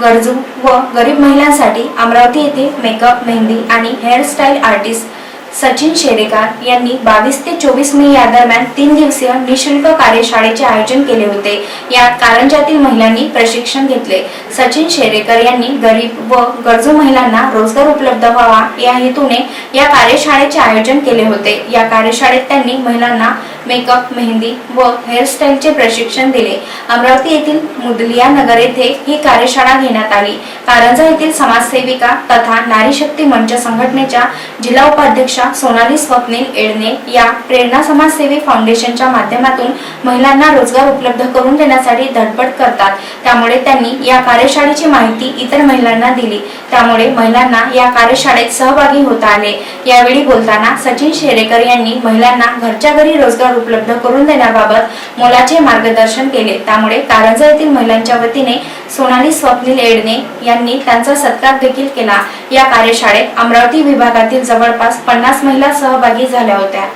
गरजू व गरीब महिलांसाठी अमरावती येथे मेकअप मेहंदी आणि हेअरस्टाईल आर्टिस्ट सचिन शेरेकर यांनी बावीस ते चोवीस मे या दरम्यान तीन दिवसीय निशुल्क कार्यशाळेचे आयोजन केले होते. यात कारंजातील महिलांनी प्रशिक्षण घेतले. सचिन शेरेकर यांनी गरीब व गरजू महिलांना रोजगार उपलब्ध व्हावा या हेतूने या कार्यशाळेचे आयोजन केले होते. या कार्यशाळेत त्यांनी महिलांना मेकअप मेहंदी व हेअरस्टाईलचे प्रशिक्षण दिले. अमरावती येथील मुदलिया नगर येथे ही कार्यशाळा घेण्यात आली. कारंजा येथील समाजसेविका तथा नारी शक्ती मंच संघटनेच्या जिल्हा उपाध्यक्षा सोनाली स्वप्नील एडणे या प्रेरणा समाजसेवी फाउंडेशनच्या माध्यमातून महिलांना रोजगार उपलब्ध करून देण्यासाठी धडपड करतात. त्यामुळे त्यांनी या कार्यशाळेची माहिती इतर महिलांना दिली. त्यामुळे महिलांना या कार्यशाळेत सहभागी होता आले. यावेळी बोलताना सचिन शेरेकर यांनी महिलांना घरच्या घरी रोजगार उपलब्ध करून देण्याबाबत मोलाचे मार्गदर्शन केले. त्यामुळे कारंजा येथील महिलांच्या वतीने सोनाली स्वप्नील एडणे यांनी त्यांचा सत्कार देखील केला. या कार्यशाळेत अमरावती विभागातील जवळपास पन्नास महिला सहभागी झाल्या होत्या.